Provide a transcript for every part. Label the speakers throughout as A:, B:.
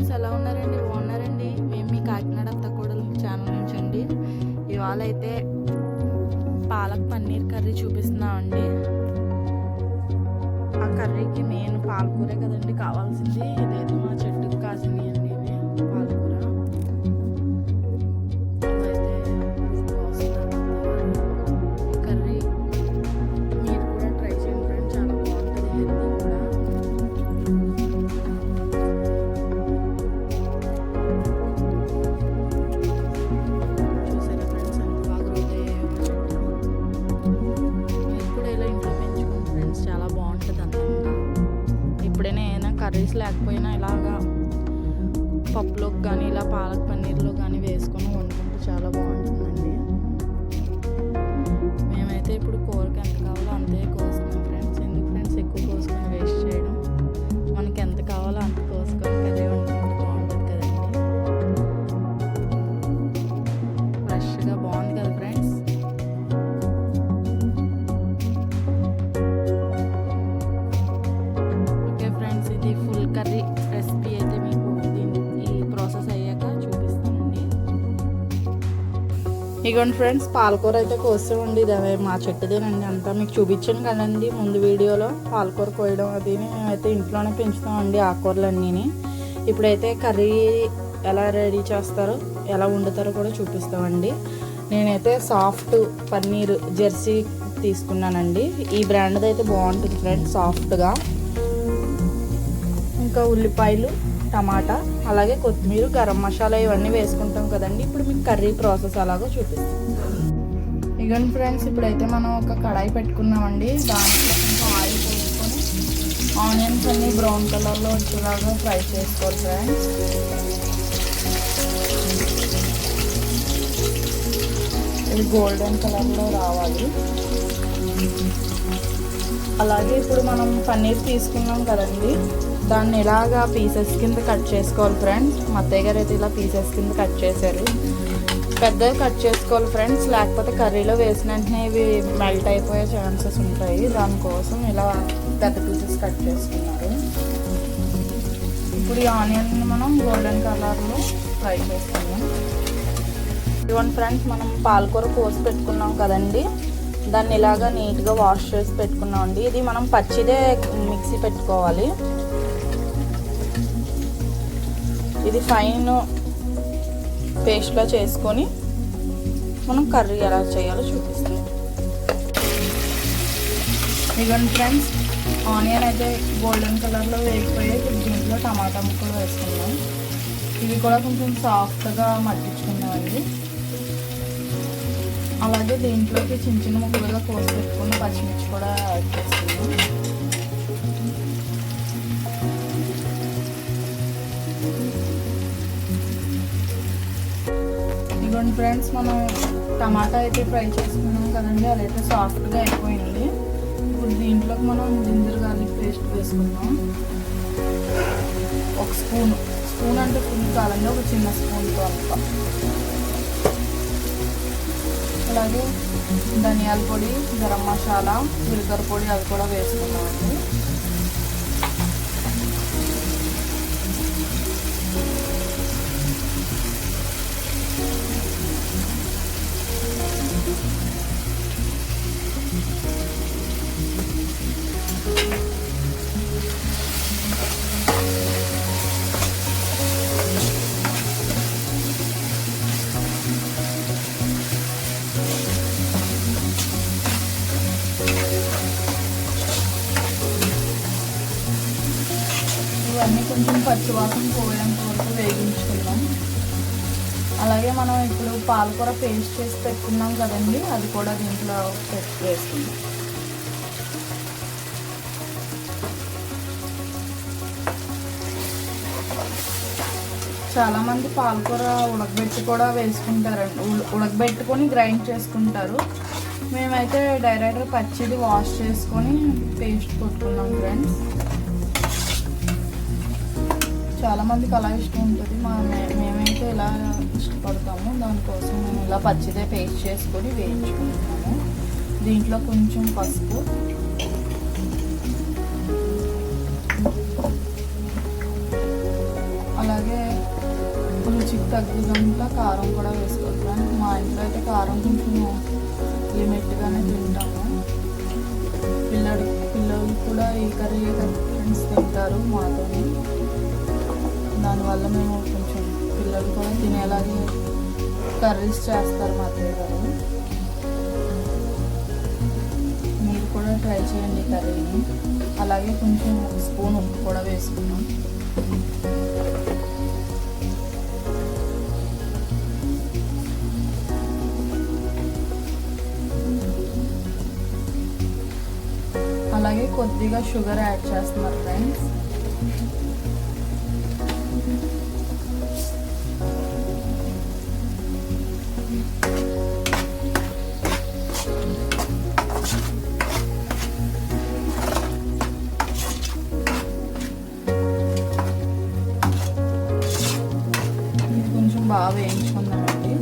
A: Friends ఎలా ఉన్నారండి? బాగున్నారండి? మేము మీ కాకినాడ అత్తకూడలు ఛానల్ నుంచి అండి. ఇవాళ అయితే పాలక్ పన్నీర్ కర్రీ చూపిస్తున్నామండి. ఆ కర్రీకి మెయిన్ పాలకూరే కదండి కావాల్సింది. ఇదైతే మా చెట్టుకు కాసింది లేకపోయినా ఇలాగా పప్పులోకి కానీ ఇలా పాలక్ పన్నీర్లో కానీ వేసుకొని కర్రీ రెసిపీ అయితే మీకు ఈ ప్రాసెస్ అయ్యాక చూపిస్తానండి ఇగోండి ఫ్రెండ్స్ పాలకూర అయితే కోసామండి ఇది అదే మా చెట్టుదేనండి అంతా మీకు చూపించాను కదండి ముందు వీడియోలో పాలకూర కోయడం అది మేమైతే ఇంట్లోనే పెంచుతామండి ఆకుకూరలన్నీని ఇప్పుడైతే కర్రీ ఎలా రెడీ చేస్తారో ఎలా వండుతారో కూడా చూపిస్తామండి నేనైతే సాఫ్ట్ పన్నీర్ జెర్సీ తీసుకున్నానండి ఈ బ్రాండ్ది అయితే బాగుంటుంది ఫ్రెండ్స్ సాఫ్ట్గా ఇంకా ఉల్లిపాయలు టమాటా అలాగే కొత్తిమీర గరం మసాలా ఇవన్నీ వేసుకుంటాం కదండి. ఇప్పుడు మీకు కర్రీ ప్రాసెస్ అలాగో చూపిస్తాం. ఇగోండి ఫ్రెండ్స్ ఇప్పుడైతే మనం ఒక కడాయి పెట్టుకున్నామండి. దాంట్లో కొంచెం ఆయిల్ పోసుకొని ఆనియన్స్ అన్ని బ్రౌన్ కలర్లో వచ్చేలాగా ఫ్రై చేసుకోవాలి ఫ్రెండ్స్. ఇది గోల్డెన్ కలర్లో రావాలి. అలాగే ఇప్పుడు మనం పన్నీర్ తీసుకున్నాం కదండి. దాన్ని ఇలాగా పీసెస్ కింద కట్ చేసుకోవాలి ఫ్రెండ్స్? మా అత్తయ్య గారు అయితే ఇలా పీసెస్ కింద కట్ చేశారు. పెద్దగా కట్ చేసుకోవాలి ఫ్రెండ్స్. లేకపోతే కర్రీలో వేసిన వెంటనే ఇవి మెల్ట్ అయిపోయే ఛాన్సెస్ ఉంటాయి. దానికోసం ఇలా పెద్ద పీసెస్ కట్ చేసుకున్నారు. ఇప్పుడు ఈ ఆనియన్ని మనం గోల్డెన్ కలర్లో ఫ్రై చేసుకున్నాం ఇదిగోండి ఫ్రెండ్స్ మనం పాలకూర కోసి పెట్టుకున్నాం కదండి. దాన్ని ఇలాగా నీట్గా వాష్ చేసి పెట్టుకున్నాం అండి. ఇది మనం పచ్చిదే మిక్సీ పెట్టుకోవాలి. ఇది ఫైన్ పేస్ట్లో చేసుకొని మనం కర్రీ ఎలా చేయాలో చూపిస్తాం. ఇదిగోండి ఫ్రెండ్స్ ఆనియన్ అయితే గోల్డెన్ కలర్లో వేగిపోయి దీంట్లో టమాటా ముక్కలు వేసుకున్నాం ఇవి కూడా కొంచెం సాఫ్ట్గా మగ్గించుకున్నామండి అలాగే దీంట్లోకి చిన్న చిన్న ముక్కలుగా కోసి పెట్టుకున్న పచ్చిమిర్చి కూడా యాడ్ చేసుకున్నాం ఇదిగోండి ఫ్రెండ్స్ మనం టమాటా అయితే ఫ్రై చేసుకున్నాం కదండి అదైతే సాఫ్ట్గా అయిపోయింది. ఇప్పుడు దీంట్లోకి మనం జింజర్ గార్లిక్ పేస్ట్ వేసుకుందాం. ఒక స్పూన్. స్పూన్ అంటే ఫుల్ కాలండి ఒక చిన్న స్పూన్తో అంతా అలాగే ధనియాల పొడి గరం మసాలా జీలకర్ర పొడి అది కూడా వేసుకున్నామండి కొంచెం పచ్చివాసన పోయేంత వరకు వేగించుకుందాం. అలాగే మనం ఇప్పుడు పాలకూర పేస్ట్ చేసి పెట్టుకున్నాం కదండి అది కూడా దీంట్లో వేసుకుందాం. చాలామంది పాలకూర ఉడకబెట్టి కూడా వేసుకుంటారండి ఉడకబెట్టుకొని గ్రైండ్ చేసుకుంటారు. మేమైతే డైరెక్ట్గా పచ్చిది వాష్ చేసుకొని పేస్ట్ కొట్టుకున్నాం ఫ్రెండ్స్. చాలా మందికి అలా ఇష్టం ఉంటుంది. మా మే- మేమైతే ఇలా ఇష్టపడతాము. దానికోసం మేము ఇలా పచ్చిదే పేస్ట్ చేసుకొని వేయించుకుంటున్నాము దీంట్లో కొంచెం పసుపు. అలాగే రుచికి తగ్గినంత కారం కూడా వేసుకోవాలి మా ఇంట్లో అయితే కారం కొంచెం లిమిట్గానే తింటాము. పిల్లడు పిల్లలు కూడా ఈ కర్రీ ఫ్రెండ్స్ తింటారు మాతో దానివల్ల మేము కొంచెం పిల్లలు కూడా తినేలాగే కర్రీస్ చేస్తారు మా అత్తయ్య గారు. మీరు కూడా ట్రై చేయండి కర్రీని. అలాగే కొంచెం స్పూన్ ఉప్పు కూడా వేసుకున్నాం అలాగే కొద్దిగా షుగర్ యాడ్ చేస్తున్నారు ఫ్రెండ్స్. బాగా వేయించుకుందామండి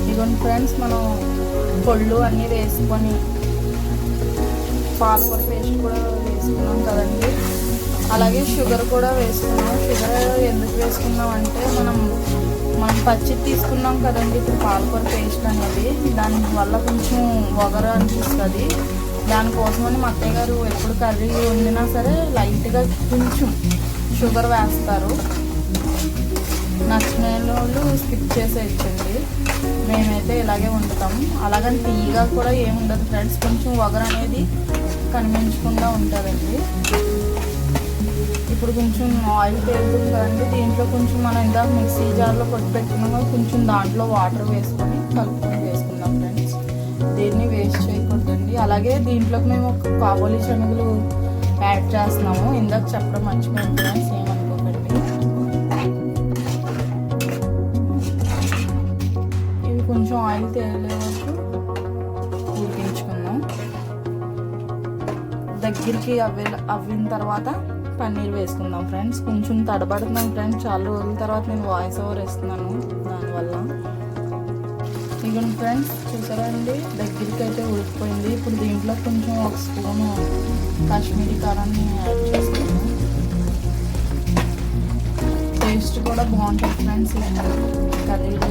A: ఇదిగోండి ఫ్రెండ్స్ మనం పళ్ళు అన్నీ వేసుకొని పాలకూర పేస్ట్ కూడా వేసుకున్నాం కదండి. అలాగే షుగర్ కూడా వేసుకున్నాం. షుగర్ ఎందుకు వేసుకున్నాం అంటే మనం మనం పచ్చి తీసుకున్నాం కదండి. ఇప్పుడు పాలకూర పేస్ట్ అనేది. దాని వల్ల కొంచెం వగర అనిపిస్తుంది. దానికోసమని మా అత్తయ్య గారు ఎప్పుడు కర్రీ వండినా సరే లైట్గా కొంచెం షుగర్ వేస్తారు. నచ్చిన వాళ్ళు స్కిప్ చేసేయచ్చండి. మేమైతే ఇలాగే వండుతాం. అలాగని తీయగా కూడా ఏముండదు. ఫ్రెండ్స్ కొంచెం వగర అనేది కనిపించకుండా ఉంటుందండి ఇప్పుడు కొంచెం ఆయిల్ తేలుతుంది కదండి. దీంట్లో కొంచెం మనం ఇందాక మిక్సీ జార్లో కొట్టి పెట్టుకున్నాము కొంచెం దాంట్లో వాటర్ వేసుకొని కలుపుకొని వేసుకుందాం ఫ్రెండ్స్. దీన్ని వేస్ట్ చేయకూడదండి. అలాగే దీంట్లోకి మేము ఒక కాబోలి శనగలు యాడ్ చేస్తున్నాము. ఇందాక చెప్పడం మర్చిపోయింది ఫ్రెండ్స్ ఏమనుకోకండి. ఇవి కొంచెం ఆయిల్ తేలే వరకు ఉడికించుకుందాం. దగ్గరికి అవ్వే అవ్విన తర్వాత పన్నీర్ వేసుకుందాం ఫ్రెండ్స్. కొంచెం తడబడుతున్నాం ఫ్రెండ్స్. చాలా రోజుల తర్వాత నేను వాయిస్ ఓవర్ ఇస్తున్నాను దానివల్ల. ఇదిగోండి ఫ్రెండ్స్ చూసారా అండి దగ్గరికి అయితే ఉడికిపోయింది ఇప్పుడు దీంట్లో కొంచెం ఒక స్పూను కాశ్మీరీ కారాన్ని యాడ్ చేస్తాను టేస్ట్ కూడా బాగుంటుంది ఫ్రెండ్స్. కర్రీలో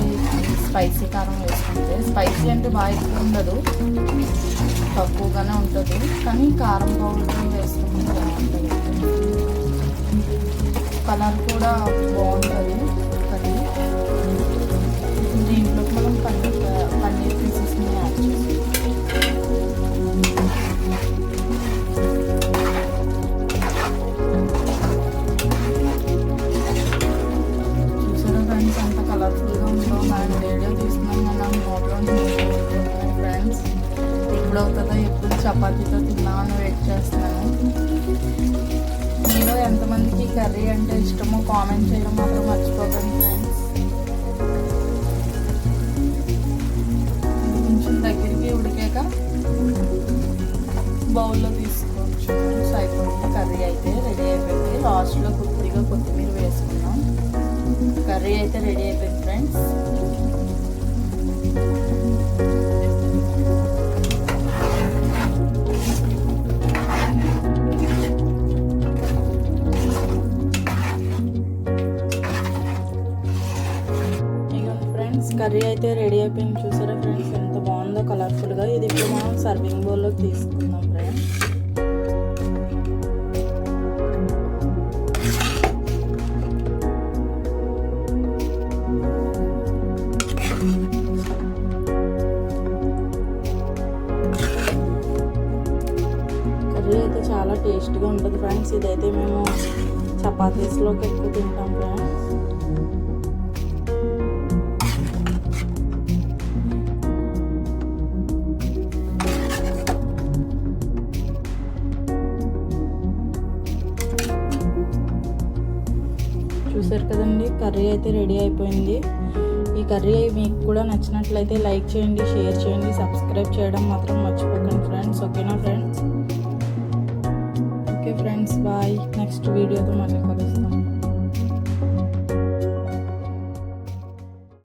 A: స్పైసీ కారం వేసుకుంటే. స్పైసీ అంటే బాగా ఎక్కువ ఉండదు. తక్కువగానే ఉంటుంది. కానీ కారం పౌడర్ వేసుకుంటే బాగుంటుంది. కలర్ కూడా బాగుంటుంది. కామెంట్ చేయడం మాత్రం మర్చిపోకండి ఫ్రెండ్స్ కొంచెం దగ్గరికి ఉడికాక బౌల్లో తీసుకోవచ్చు. ఫ్రెండ్స్ అయిపోయింది. కర్రీ అయితే రెడీ అయిపోయింది. లాస్ట్లో కొద్దిగా కొత్తిమీర వేసుకున్నాం. కర్రీ అయితే రెడీ అయిపోయింది ఫ్రెండ్స్ కర్రీ అయితే రెడీ అయిపోయింది. చూసారా ఫ్రెండ్స్ ఎంత బాగుందో కలర్ఫుల్గా ఇది ఇప్పుడు మనం సర్వింగ్ బౌల్లో తీసుకుందాం ఫ్రెండ్స్ కర్రీ అయితే చాలా టేస్ట్గా ఉంటుంది ఫ్రెండ్స్ ఇదైతే మేము చపాతీస్లోకి ఎక్కువ తింటాం ఫ్రెండ్స్ చూసారు కదండి కర్రీ అయితే రెడీ అయిపోయింది. ఈ కర్రీ మీకు కూడా నచ్చినట్లయితే లైక్ చేయండి షేర్ చేయండి సబ్స్క్రైబ్ చేయడం మాత్రం మర్చిపోకండి ఫ్రెండ్స్. ఓకేనా friends? Okay friends bye. Next వీడియోతో మళ్ళీ కలుస్తాం.